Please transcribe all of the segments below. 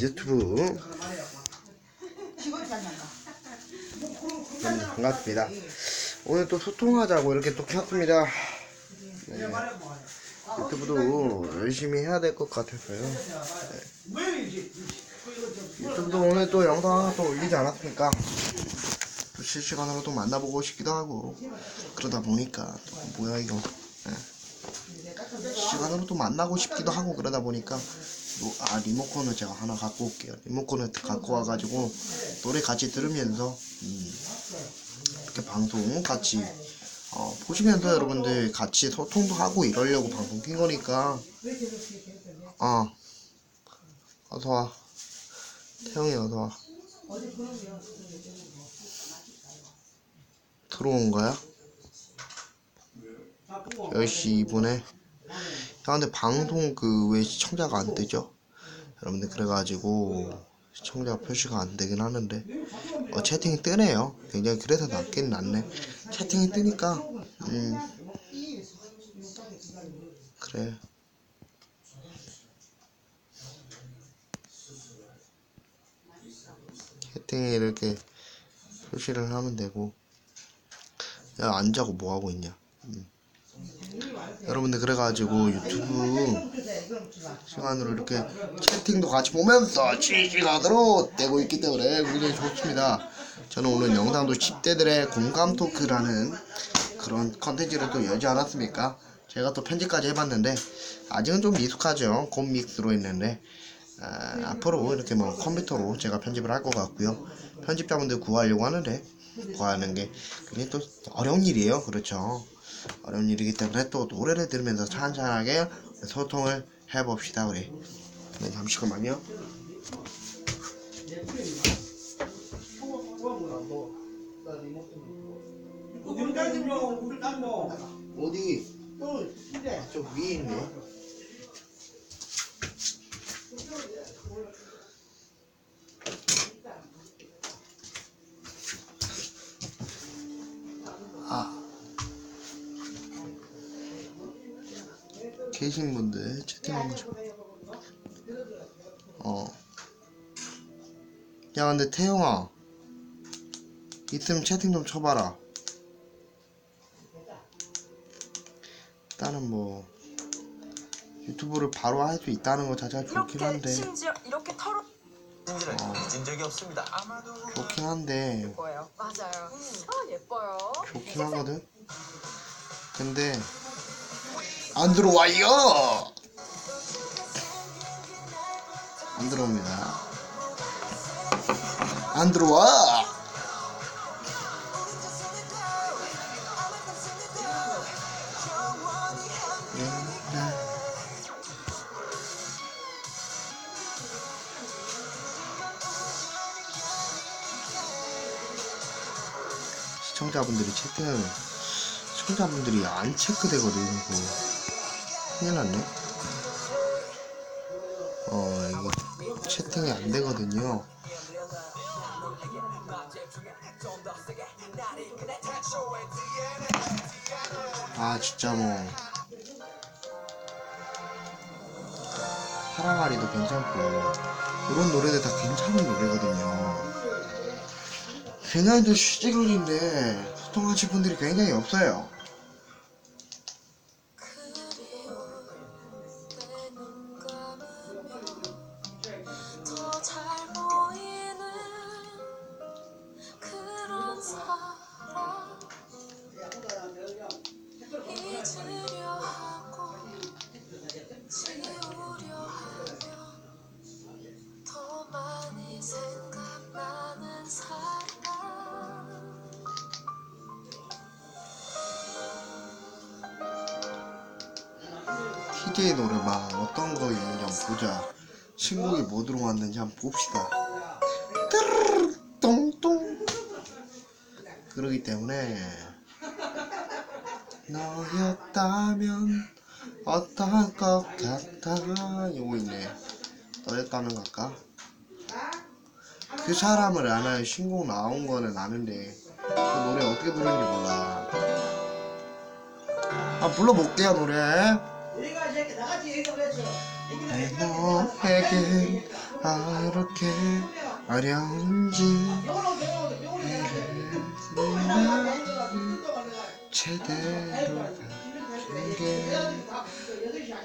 유튜브 네, 반갑습니다. 오늘 또 소통하자고 이렇게 또 켰습니다. 네, 유튜브도 열심히 해야 될 것 같아서요. 네. 유튜브도 오늘 또 영상 하나 또 올리지 않았습니까? 또 실시간으로 또 만나보고 싶기도 하고 그러다 보니까 또 뭐야 이거 네. 실시간으로 또 만나고 싶기도 하고 그러다 보니까 또, 아 리모컨을 제가 하나 갖고 올게요. 리모컨을 갖고 와가지고 노래 같이 들으면서 음, 이렇게 방송 같이 어, 보시면서 여러분들 같이 소통도 하고 이러려고 방송 킨 거니까. 어. 어서와. 태영이 어서와. 들어온 거야? 10시 2분에 야 근데 방송 그 왜 시청자가 안 뜨죠? 여러분들 그래가지고 시청자 표시가 안 되긴 하는데 어 채팅이 뜨네요. 굉장히 그래서 낫긴 낫네. 채팅이 뜨니까 음. 그래. 채팅에 이렇게 표시를 하면 되고. 야 안 자고 뭐 하고 있냐? 음. 여러분들 그래가지고 유튜브 시간으로 이렇게 채팅도 같이 보면서 실시간으로 되고 있기 때문에 굉장히 좋습니다. 저는 오늘 영상도 10대들의 공감 토크라는 그런 컨텐츠를 또 열지 않았습니까? 제가 또 편집까지 해봤는데 아직은 좀 미숙하죠. 곧 믹스로 있는데 아, 앞으로 이렇게 뭐 컴퓨터로 제가 편집을 할 것 같고요. 편집자분들 구하려고 하는데 구하는 게 굉장히 또 어려운 일이에요. 그렇죠. 어려운 일이기 때문에 또 노래를 들으면서 찬찬하게 소통을 해봅시다 우리. 네 잠시만요. 어디? 저 위에 있네 계신 분들 채팅 한번 좀. 어. 야 근데 태영아 있으면 채팅 좀 쳐봐라. 일단은 뭐 유튜브를 바로 할 수 있다는 것 자체가 좋긴 이렇게 한데 심지어 이렇게 털어 진지를 잊은 적이 없습니다. 아마도 좋긴 한데 거예요. 맞아요. 아 예뻐요. 좋긴 하거든. 근데 안 들어와요. 안 들어옵니다. 안 들어와. 시청자분들이 채팅을 시청자분들이 안 체크되거든 이거 큰일 났네. 어 이거 채팅이 안 되거든요. 아 진짜 뭐. 사랑아리도 괜찮고. 이런 노래들 다 괜찮은 노래거든요. 굉장히 또 시지근인데 소통하실 분들이 굉장히 없어요 더 잘 보이는 그런 사람 잊으려 하고 지우려 하면 더 많이 생각나는 사람 TJ 노래방 어떤 거 있는지 한번 보자. 신곡이 뭐 들어왔는지 한번 봅시다. 똥똥. 그러기 때문에 너였다면 어떨 것 같아. 요거 있네. 너였다면 갈까? 그 사람을 아는 신곡 나온 거는 아는데 그 노래 어떻게 부르는지 몰라. 아 불러볼게요 노래. 우리가 이제 나같이 얘기를 했어. 얘기를 했어. 너에게 아 이렇게 어려운지 제대로 가진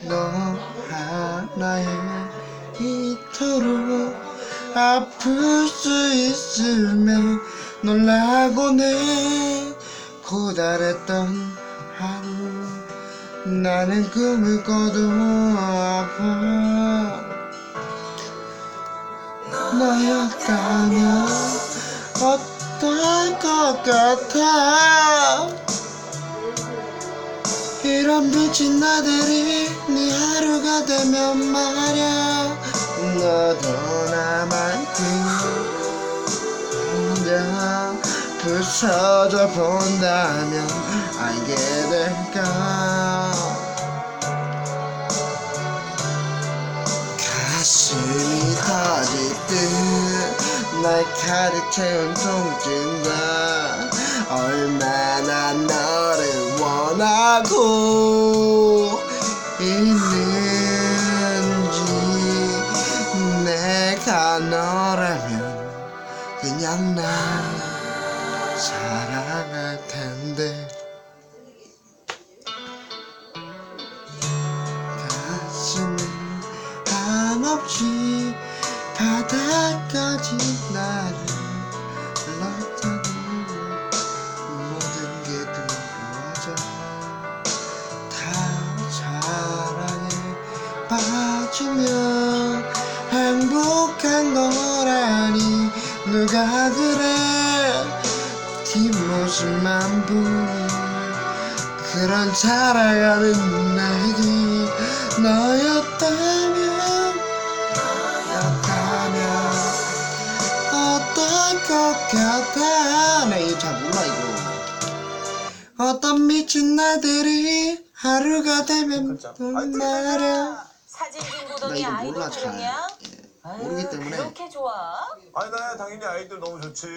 너 하나에 이토록 아플 수 있으면 놀라곤 해 고달했던 나는 꿈을 꿔도 아파. 너였다면 어떨 것 같아? 이런 미친 나들이 네 하루가 되면 말야. 너도 나만큼 혼자 부서져 본다면 알게 될까 가슴이 터질 듯날 가득 채운 통증과 얼마나 너를 원하고 있는지 내가 너라면 그냥 날 사랑할 텐데 누가 그래? 뒷모습만 보니 그런 살아가는 나에게 너였다면 너였다면 어떨 것 같아? 나 이거 잘 몰라 이거. 어떤 미친 날들이 하루가 되면 말야 사진 좀나 보더니 이거 아이돌 몰라 잘. 부르냐? 예, 모르기 때문에 그렇게 좋아? 아니 나야 당연히 아이돌 너무 좋지.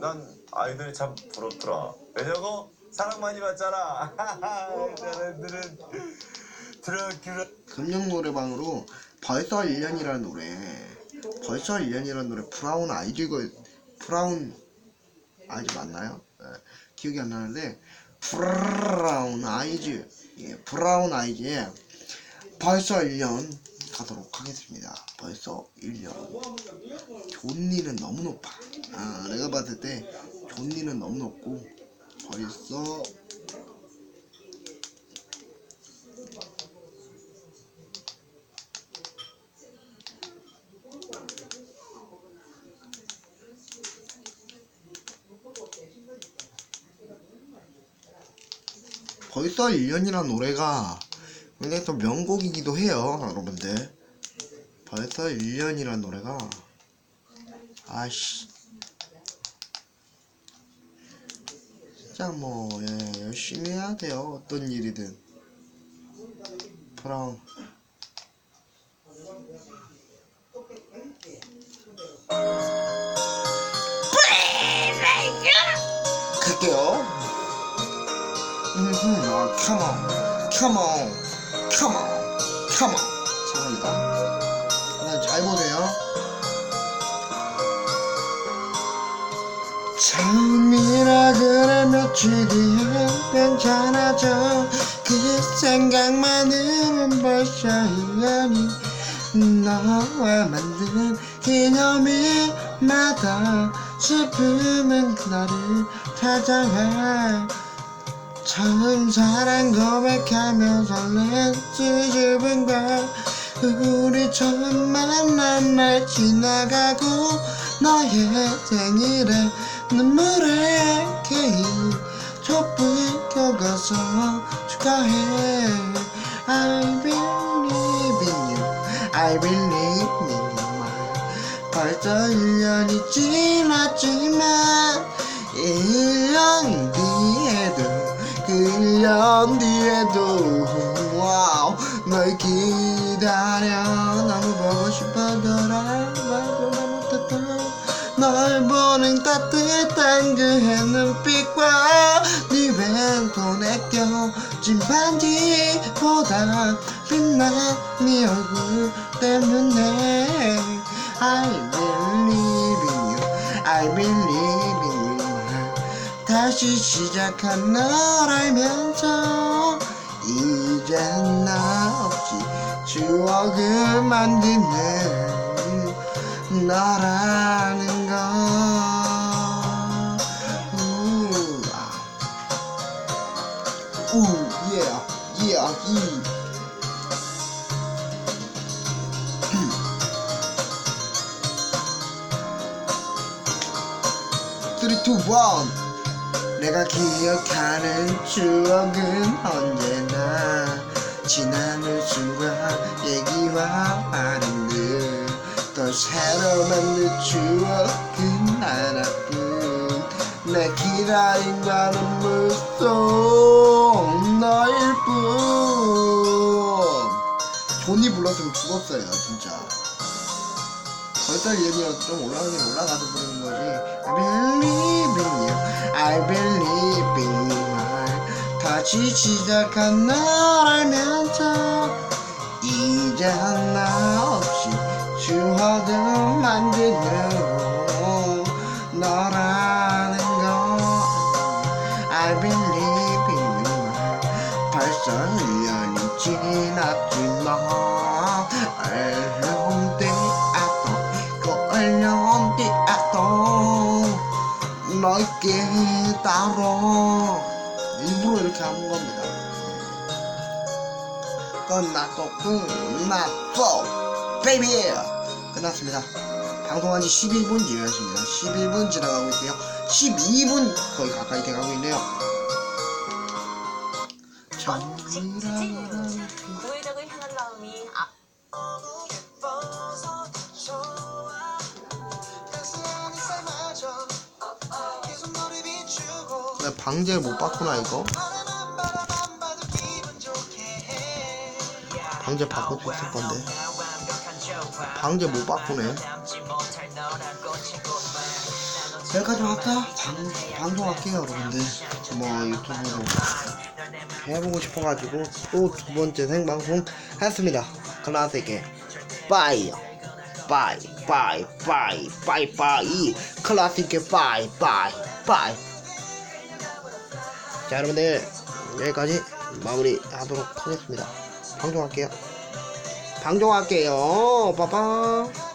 난 아이돌이 참 부럽더라. 왜냐고 사랑 많이 받잖아. 사람들은 드라큘라. 금융 노래방으로 벌써 1년이라는 노래 벌써 1년이라는 노래 브라운 아이즈가 브라운 아이즈 맞나요? 예, 기억이 안 나는데 브라운 아이즈 예, 브라운 아이즈의 벌써 1년 가도록 하겠습니다. 벌써 1년. 존니는 너무 높아. 아, 내가 봤을 때 존니는 너무 높고 벌써 벌써 1년이란 노래가 굉장히 또 명곡이기도 해요, 여러분들. 벌써 1년이란 노래가 아씨 진짜 뭐 예, 열심히 해야 돼요, 어떤 일이든. 브라운 갈게요. 음흠, 아, come on, come come on. 죄송합니다. 그냥 잘 보세요. 처음이라 그래 며칠 뒤에 괜찮아져 그 생각만으론 벌써 1년이 너와 만든 기념일마다 슬픔은 나를 찾아와 처음 사랑 고백하며 설렜지 기분과 우리 처음 만난 날 지나가고 너의 생일에 눈물의 케이크 촛불 켜고서 축하해. I believe in you. I believe in you. 벌써 1년이 지났지만 년 뒤에도 와우 널 기다려. 너무 보고 싶어도 말도 못했던 널 보는 따뜻한 그 햇눈빛과 네 왼손에 껴진 반지보다 빛난 네 얼굴 때문에 I believe in you. I believe 다시 시작한 널 알면서 이제 나 없이 추억을 만드는 너라는 걸 우, yeah, yeah, 이. Three, two, one. 내가 기억하는 추억은 언제나 지나는 순간 얘기와 말인들 또 새로 만든 추억은 하나뿐. 내 기다린 나는 물속 너일 뿐. 존이 불렀으면 죽었어요 진짜. 벌써 얘기가 좀 올라가긴 올라가서 부르는 I believe in you I believe in you 다시 시작한 날 알면서 너에게 따로. 일부러 이렇게 하는 겁니다. 끝났어 끝났어 베이비 끝났습니다. 방송한 지 11분 지났습니다. 11분 지나가고 있고요. 12분 거의 가까이 돼가고 있네요. 완전 직진. 왜 방제를 못 바꾸나 이거? 방제 수 있을 건데. 방제 못 바꾸네. 여기까지 할까? 방, 방송할게요 여러분들. 뭐 유튜브로 해보고 싶어가지고 또 두 번째 생방송 했습니다. 클라스에게. 빠이. 빠이 빠이 빠이 빠이 빠이. 클라스에게 빠이 빠이 빠이 자 여러분들 여기까지 마무리 하도록 하겠습니다. 방송할게요. 방송할게요. 빠빠